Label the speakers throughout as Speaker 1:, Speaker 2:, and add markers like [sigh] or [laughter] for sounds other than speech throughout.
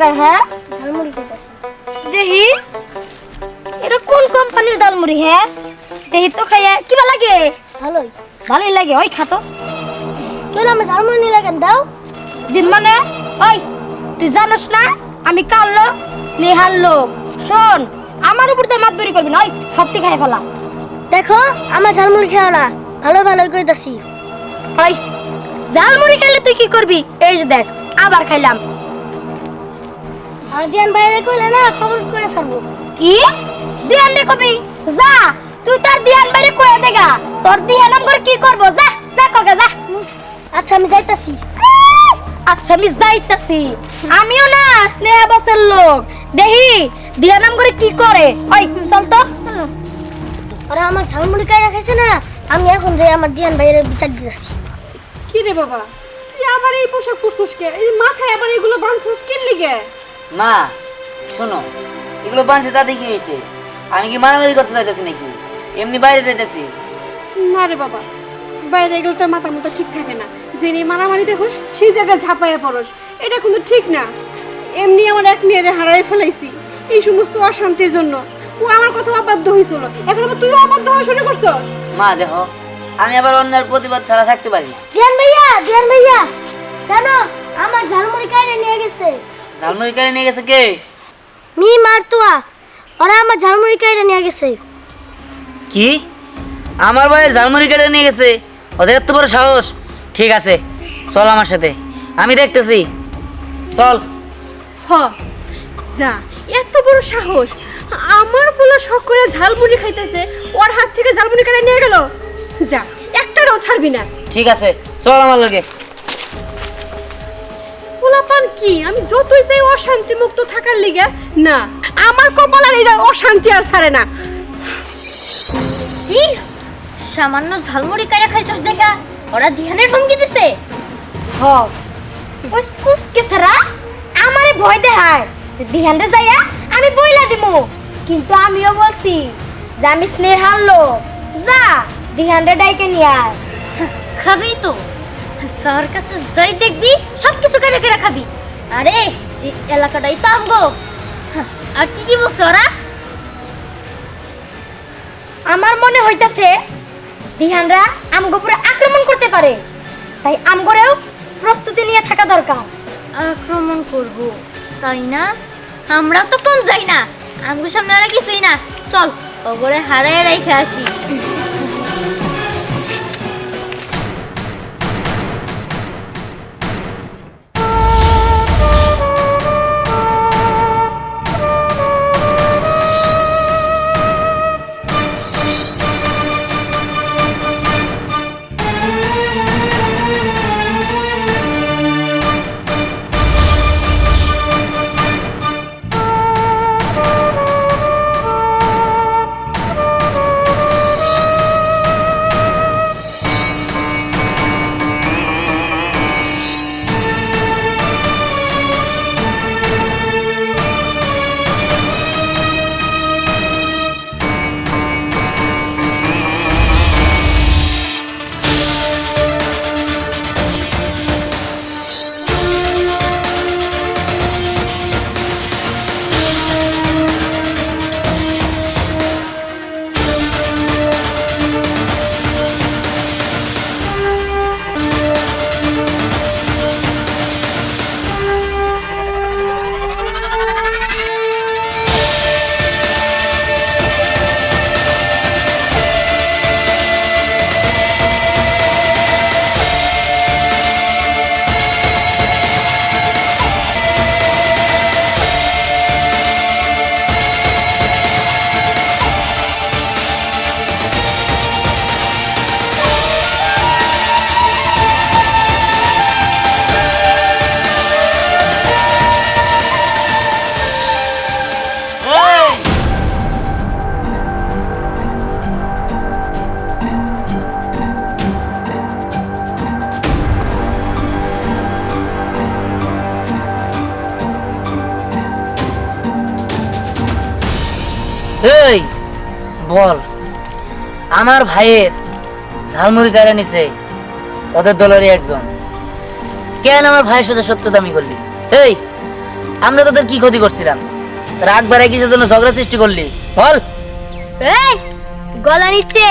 Speaker 1: জায়গায় হ্যাঁ?
Speaker 2: ঝালমুড়ি
Speaker 1: দেহি এটা কোন কোম্পানির ডালমুড়ি হ্যাঁ? দেহি তো খাইয়া কিবা লাগে?
Speaker 2: ভালোই।
Speaker 1: ভালোই লাগে ওই খাতো
Speaker 2: কেন আমি ঝালমুড়ি নিয়ে লাগেন? দাও।
Speaker 1: দিন মানে? ওই তুই জানোস না আমি কার লোক? স্নেহার লোক। শোন আমার উপর দিয়ে মাত বেরি করবি না ওই সবটি খাই ফেলা।
Speaker 2: দেখো আমার ঝালমুড়ি খেও না। ভালো ভালো কইতাছি।
Speaker 1: ওই ঝালমুড়ি খেলে তুই কি করবি? এই যে দেখ আবার খাইলাম।
Speaker 2: আর দিয়ান বাইরে কইলে না খবর করে ছাড়বো।
Speaker 1: কি? দিয়ান রে কবি যা তুই তার দিয়ান বাইরে কয়ে দেগা তোর দিয়ান নাম করে কি করব? যা যা কগে যা।
Speaker 2: আচ্ছা আমি যাইতাছি।
Speaker 1: আচ্ছা আমি যাইতাছি। আমিও না স্নেহা বসের লোক। দেহি দিয়া নাম করে কি করে? ওই চল তো।
Speaker 2: ওরা আমার ঝালমুড়ি খাই রাখাইছে না আমি এখন যাই আমার দিয়ান বাইরে বিচার দিতেছি।
Speaker 3: কি রে বাবা তুই আবার এই পোশাক পরছিস কে? এই মাথায় আবার এগুলো বাঁধছিস কে লিগে?
Speaker 4: মা শোনো এগুলো বানছে তাতে কি হয়েছে? আমি কি মারামারি করতে চাইতেছি নাকি? এমনি বাইরে যাইতেছি।
Speaker 3: না রে বাবা বাইরে এগুলো তোর মাথা মতো ঠিক থাকে না। যিনি মারামারি দেখোস সেই জায়গায় ঝাঁপাইয়া পড়স। এটা কিন্তু ঠিক না। এমনি আমার এক মেয়েরে হারাই ফেলাইছি এই সমস্ত অশান্তির জন্য। ও আমার কথা অবাধ্য হয়েছিল এখন আবার তুইও অবাধ্য হয়ে শুনে করছস?
Speaker 4: মা দেখো আমি আবার অন্যের প্রতিবাদ ছাড়া থাকতে পারি না।
Speaker 2: দিয়ান ভাইয়া দিয়ান ভাইয়া জানো আমার ঝালমুড়ি খাইয়ে নিয়ে গেছে।
Speaker 4: ঝালমুড়ি কেড়ে নিয়ে গেছে কে?
Speaker 2: মি মারতুয়া ওরা আমার ঝালমুড়ি খাইয়ে নিয়ে গেছে।
Speaker 4: কি? আমার ভাই ঝালমুড়ি কেটে নিয়ে গেছে? ওদের এত বড় সাহস? ঠিক আছে চল আমার সাথে। আমি দেখতেছি। চল।
Speaker 3: হ যা এত বড় সাহস। আমার বলে শখ করে ঝালমুড়ি খাইতেছে ওর হাত থেকে ঝালমুড়ি কেটে নিয়ে গেল। যা একটারও ছাড়বি না।
Speaker 4: ঠিক আছে চল আমার লগে।
Speaker 3: পোলাপান কি? আমি যতই চাই অশান্তি মুক্ত থাকার লিগে না আমার কপাল আর এরা অশান্তি আর ছাড়ে না।
Speaker 1: কি? সামান্য ঝালমুড়ি কাইরা খাইছস দেখা ওরা ধ্যানের ভঙ্গি দিছে। হ। ওই পুসকে সারা? আমারে ভয় দেখায় যে ধ্যানরে যাইয়া আমি বইলা দিমু। কিন্তু আমিও বলছি যে আমি স্নেহার লোক। যা ধ্যানরে ডাইকে নিয়ে আয়। খাবি তো। স্যার কাছে যাই দেখবি সব কিছু কেটে কেটে খাবি। আরে এলাকাটাই তো আমগো। আর কি কি বলছো ওরা? আমার মনে হইতাছে দিহানরা আমগো উপরে আক্রমণ করতে পারে। তাই আমগরেও প্রস্তুতি নিয়ে থাকা দরকার। আক্রমণ করব, তাই না? আমরা তো কম যাই না। আমগো সামনে আর কিছুই না। চল ওগরে হারায় রেখে আসি।
Speaker 4: বল। আমার ভাইয়ের ঝালমুড়ি কারা নিছে তোদের দলেরই একজন। কেন আমার ভাইয়ের সাথে সত্য দামি করলি? এই আমরা তোদের কি ক্ষতি করছিলাম? রাগ বেড়ায় কিসের জন্য ঝগড়া সৃষ্টি করলি। বল।
Speaker 5: এই গলা নিচ্ছে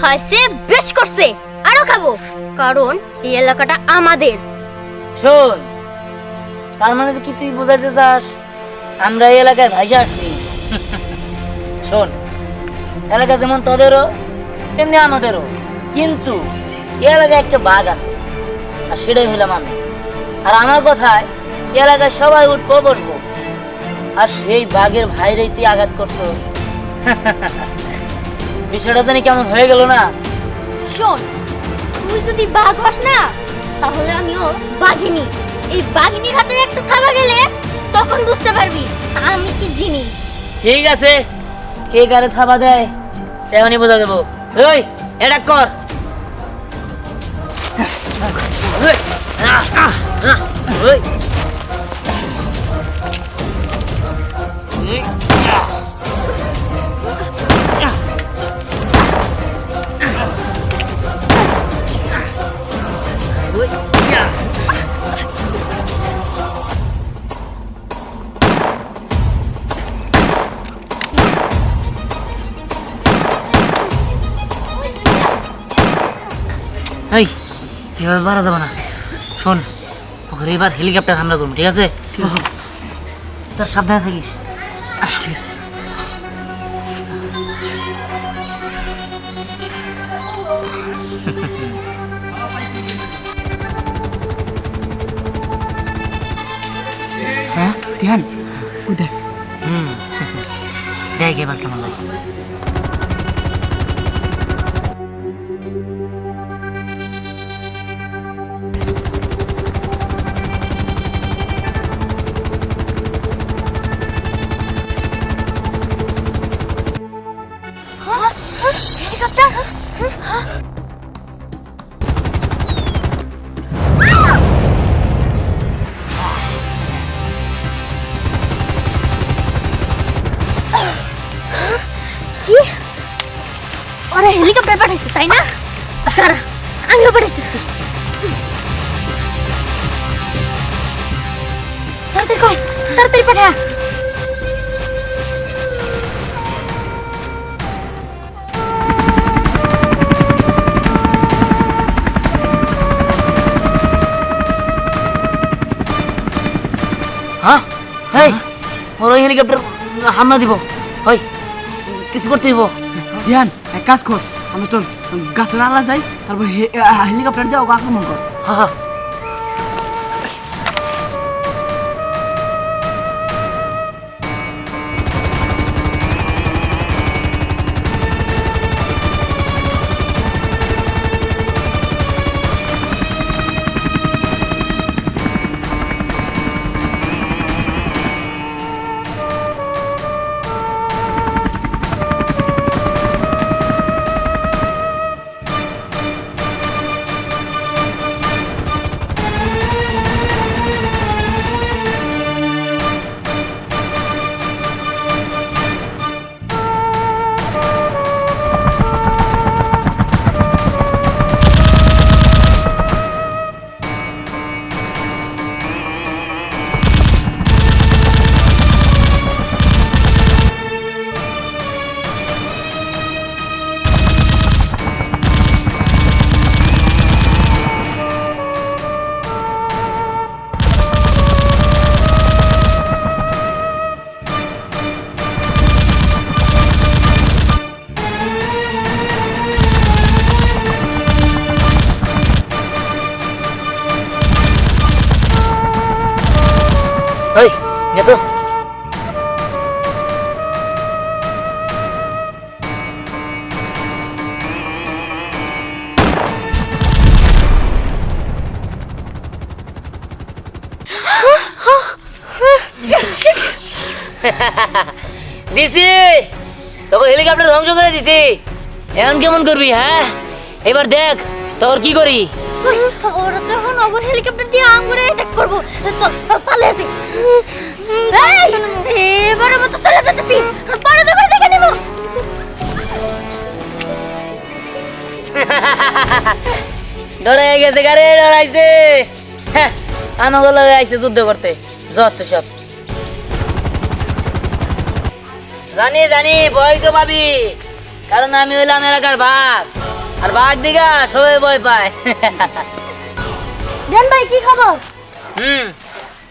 Speaker 5: খাইছে বেশ করছে। আরও খাব। কারণ এই এলাকাটা আমাদের।
Speaker 4: শোন তার মানে কি তুই বুঝাইতে চাস? আমরা এই এলাকায় ভাইসে আসছি। [laughs] শোন এলাকা যেমন তোদেরও তেমনি আমাদেরও। কিন্তু এই এলাকায় একটা বাঘ আছে আর সেটাই হইলাম আমি। আর আমার কথায় এই এলাকায় সবাই উঠবো বসবো। আর সেই বাঘের ভাইরেই তুই আঘাত করছ [laughs] বিষয়টা জানি কেমন হয়ে গেল না?
Speaker 5: শোন তুই যদি বাঘ হস না তাহলে আমিও বাঘিনী। এই বাঘিনীর হাতে একটা থাবা গেলে তখন বুঝতে পারবি আমি কি জিনিস।
Speaker 4: ঠিক আছে। কে গাড়ি থাবা দেয় তেমনই বোঝা দেবো ওই এটা কর। ওই, এবার বাড়া যাবে না। শোন ওখানে এবার হেলিকপ্টার হামলা করব ঠিক আছে? তোর সাবধানে থাকিস। ঠিক আছে। [laughs]
Speaker 6: হ্যাঁ ধ্যান ওই দেখ।
Speaker 4: হুম। দেখ এবার কেমন লাগে
Speaker 5: হেলিকপ্টার পাঠাইছে, তাই না? দাঁড়া, আমিও পাঠাইতেছি। তাড়াতাড়ি পাঠা।
Speaker 4: হ্যাঁ? হেই ওর হেলিকপ্টার হামলা দিব। ওই, কিছু করতে দিব
Speaker 6: ধ্যান, এক কাজ কর। আমরা চল গাছের আলা যাই, তারপর হে- হেলিকপ্টার দিয়ে ওকে আক্রমণ কর।
Speaker 4: হা হ্যাঁ ওই নে তো দিছি তোকে হেলিকপ্টার ধ্বংস করে দিছি। এখন কেমন করবি হ্যাঁ? এবার দেখ তোর কি করি?
Speaker 5: ওই, ওরা তো এখন অগর হেলিকপ্টার দিয়ে আঙ্গুরে অ্যাটাক করব। চল পালে আসি। এই এবারে মতো চলে যেতেছি। পরে তো করে দেখে নেব।
Speaker 4: ডরাই গেছে গারে ডরাইছে। হ্যাঁ আমাকে লগে আইছে যুদ্ধ করতে। যত সব। জানি জানি, ভয় তো পাবি। কারণ আমি হইলাম এলাকার বাঘ। আর বাঘ দিঘা সবাই ভয় পায়। [laughs]
Speaker 2: দেন ভাই কি খবর?
Speaker 4: হুম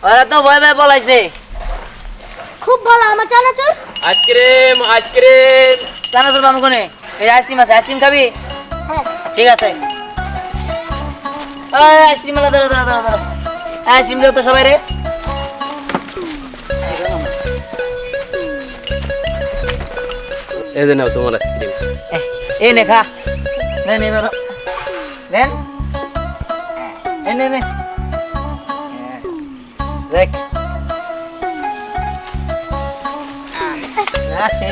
Speaker 4: ওরা তো ভয় ভয় বলাইছে।
Speaker 2: খুব ভালো আমার চানাচুর?
Speaker 7: Ice cream ice cream.
Speaker 4: তোর বাবু কোনে? এই আইসক্রিম আছে আইসক্রিম খাবি?
Speaker 2: হ্যাঁ।
Speaker 4: ঠিক আছে। এই আইসক্রিম মেলা ধরো ধরো ধরো ধরো। আইসক্রিম দাও তো সবাই রে।
Speaker 7: এই যে নাও তোমার আইসক্রিম।
Speaker 4: এ, এই নে খা। নে নে ধরো। দেন এ নে নে। দেখ।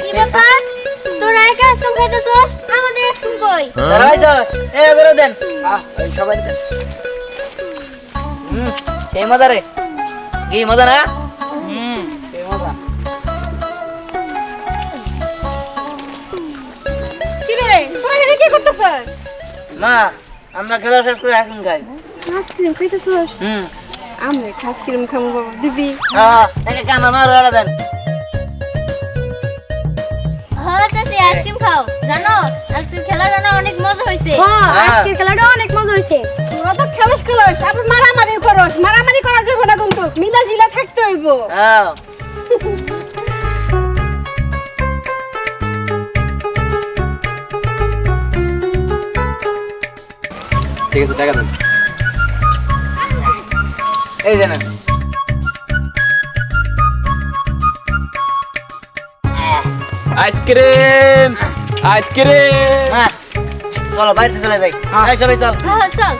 Speaker 5: কি ব্যাপার? তোরা একা আইসক্রিম খাইতেছ? আমাদের আইসক্রিম কই?
Speaker 4: ধরো ভাই এ, ধরো দেন। সবাই দেন। হুম সেই মজা রে। কি মজা না? হুম। সেই মজা।
Speaker 3: কি রে? তোরা কি করতেছস
Speaker 4: মা আমরা খেলা শেষ করে আইসক্রিম খাই।
Speaker 3: আইসক্রিম খাইতেছস?
Speaker 4: হুম।
Speaker 3: আমরা আইসক্রিম খাব বাবা দিবি।
Speaker 4: হ্যাঁ দেখে কামার মার ওরা দেন?
Speaker 5: হ্যাঁ আইসক্রিম খাও। জানো আজকে খেলা জানো অনেক মজা হয়েছে
Speaker 3: হ্যাঁ
Speaker 4: হ্যাঁ।
Speaker 3: আজকের খেলাটা অনেক মজা হয়েছে তোরা তো খেলস খেলস আবার মারামারি করস। মারামারি করা যাবে না কিন্তু মিলা জিলা থাকতে হইব।
Speaker 4: হ্যাঁ।
Speaker 7: ঠিক আছে টাকা দেন।
Speaker 4: এই যে না
Speaker 7: আইসক্রিম আইসক্রিম।
Speaker 4: মা চলো বাড়িতে চলে যাই। এই সবাই চল।
Speaker 5: হ্যাঁ চল।